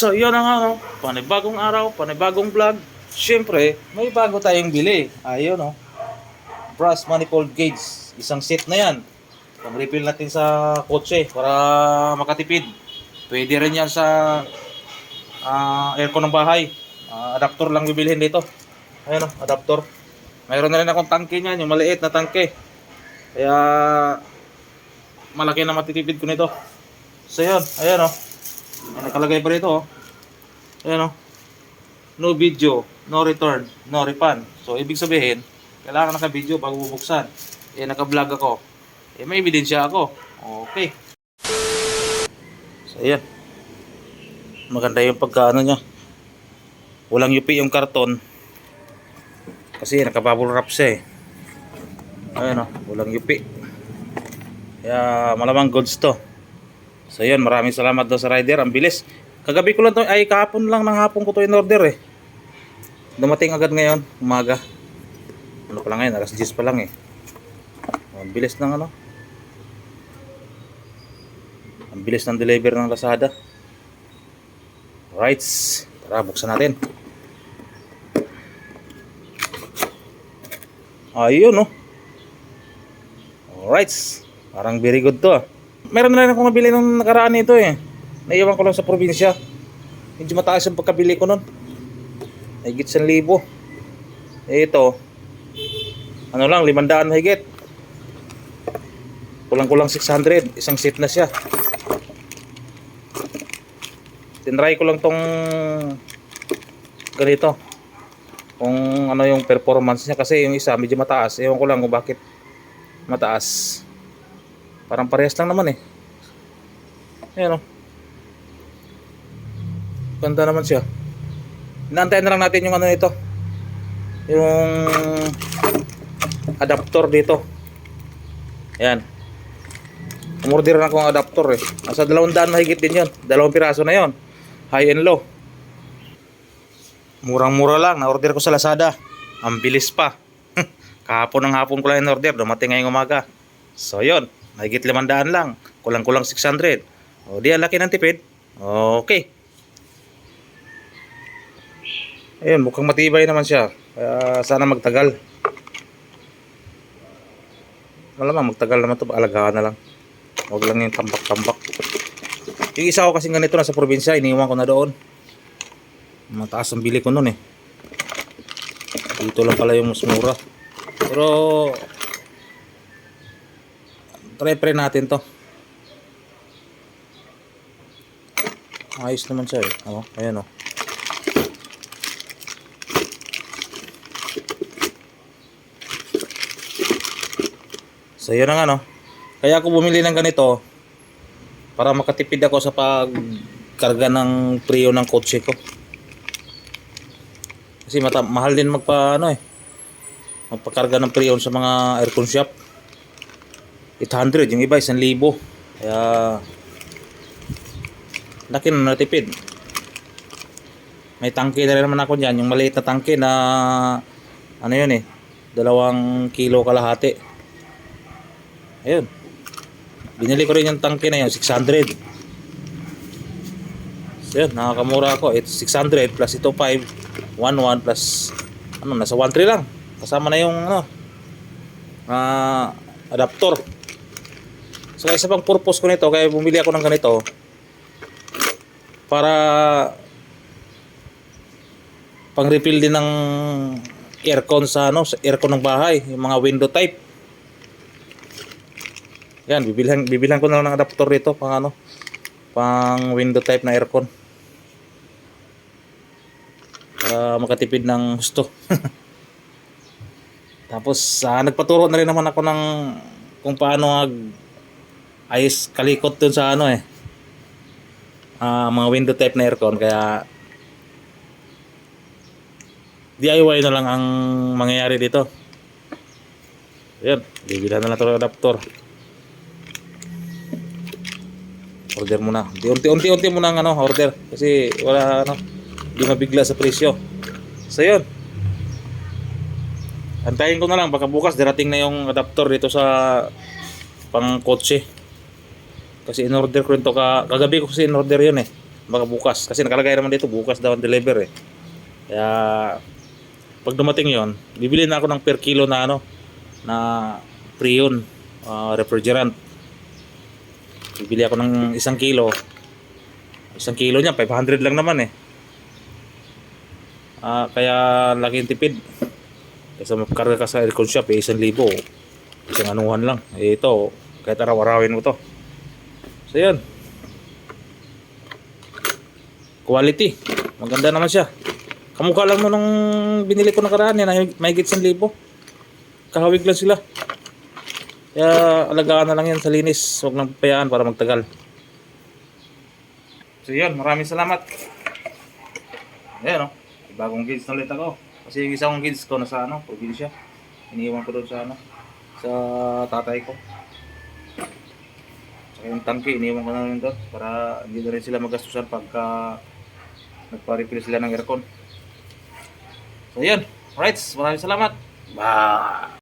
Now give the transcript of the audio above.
So, yun ang ano, panibagong araw, panibagong vlog. Siyempre, may bago tayong bili. Ayun, oh. Brass manifold gauge. Isang set na yan. Pang-refill natin sa kotse para makatipid. Pwede rin yan sa ah, aircon ng bahay. Ah, adapter lang bibilhin dito. Ayun, oh, adapter. Mayroon na rin akong tangke niyan, yung maliit na tangke. Kaya, malaki na matitipid ko nito. So, yun. Ayan, oh. Nakalagay pa rito, oh. Ayan, oh. No video, no return, no refund. So, ibig sabihin, kailangan naka-video bago bubuksan. Eh, naka-vlog ako. Eh, may ebidensya ako. Okay. So, ayan. Maganda yung pagkaano niya. Walang yupi yung karton. Kasi nakabubble siya eh. Ayan, oh. Walang yupi. Kaya, malamang goods to. So yun, maraming salamat daw sa rider. Ang bilis. Kagabi ko lang to, ay kahapon lang ng hapon ko to in order eh. Dumating agad ngayon, umaga. Ano pa lang ngayon, alas 10 pa lang eh. Ang bilis ng ano. Ang bilis ng deliver ng Lazada. Right. Tara, buksan natin. Ayun no. Alright. Parang very good to ah. Meron na rin akong nabili nung nakaraan nito eh. Naiwan ko lang sa probinsya. Medyo mataas yung pagkabili ko nun. Higit sa libo. Eh, ito. Ano lang, limandaan higit. Kulang-kulang 600. Isang seat na siya. Tinry ko lang tong ganito. Kung ano yung performance niya. Kasi yung isa medyo mataas. Ewan ko lang kung bakit mataas. Parang parehas lang naman eh. Ayan o. Ganda naman siya. Inaantayin na lang natin yung ano nito. Yung adapter dito. Ayan. Umorder na akong adapter eh. Nasa dalawang daan mahigit din yun. Dalawang piraso na yon. High and low. Murang-mura lang. Na-order ko sa Lazada. Ang bilis pa. Kahapon ng hapon ko lang in-order. Dumating ngayong umaga. So yon. Mahigit limandaan lang. Kulang-kulang 600. O di ang laki ng tipid. Okay. Ayun, mukhang matibay naman siya. Kaya sana magtagal. Malamang magtagal naman ito. Alagaan na lang. Huwag lang yung tambak-tambak. Yung isa ko kasing ganito nasa probinsya. Iniwan ko na doon. Mataas ang bili ko noon eh. Dito lang pala yung mas mura. Pero try pre natin to. Ayos naman siya eh. Oh, ayan oh. So yun ang ano. Kaya ako bumili ng ganito para makatipid ako sa pagkarga ng prio ng kotse ko. Kasi mata mahal din magpa ano eh. Magpakarga ng prio sa mga aircon shop. 800, yung iba 1,000. Kaya laki na natipid. May tangke na rin naman ako dyan. Yung maliit na tangke na ano yun eh. Dalawang kilo kalahati. Ayun. Binili ko rin yung tangke na yun. 600. So yun, nakakamura ako. It's 600 plus ito 5. 1,1 plus ano, nasa 1,3 lang. Kasama na yung ano, ah adapter. So isa pang purpose ko nito kaya bumili ako ng ganito para pang refill din ng aircon sa ano, sa aircon ng bahay, yung mga window type. Yan, bibilhan bibilhan ko na lang ng adapter dito pang ano, pang window type na aircon. Para makatipid ng gusto. Tapos ah, nagpaturo na rin naman ako ng kung paano mag ayos kalikot dun sa ano eh. Ah, mga window type na aircon kaya DIY na lang ang mangyayari dito. Ayan, bibilhan na lang ito adapter. Order muna. Unti-unti muna ang ano, order. Kasi wala ano, hindi mabigla sa presyo. So yun. Antayin ko na lang, baka bukas darating na yung adapter dito sa pang kotse. Kasi in-order ko rin to ka, kagabi ko kasi in-order yun eh. Baka bukas. Kasi nakalagay naman dito, bukas daw ang deliver eh. Kaya, pag dumating yon bibili na ako ng per kilo na ano, na Prion ah, refrigerant. Bibili ako ng isang kilo. Isang kilo niya, 500 lang naman eh. Ah, kaya laking tipid. Kasi magkarga ka sa aircon shop, eh, isang libo. Isang anuhan lang. Eh, ito, kahit araw-arawin mo to. So, yun. Quality. Maganda naman siya. Kamukha lang nung binili ko nakaraan yan, ay may higit 1,000. Kahawig lang sila. Kaya alagaan na lang yan sa linis. Huwag lang payaan para magtagal. So yun, maraming salamat. Ayan o. Bagong kids na ulit ako. Kasi yung isang kids ko nasa ano, probinsya. Iniiwan ko doon sa ano, sa tatay ko. Yung tangke, iniiwan ko na rin doon para hindi na rin sila magastusan pagka nagpa-refill sila ng aircon. So yun, alright, maraming salamat. Bye!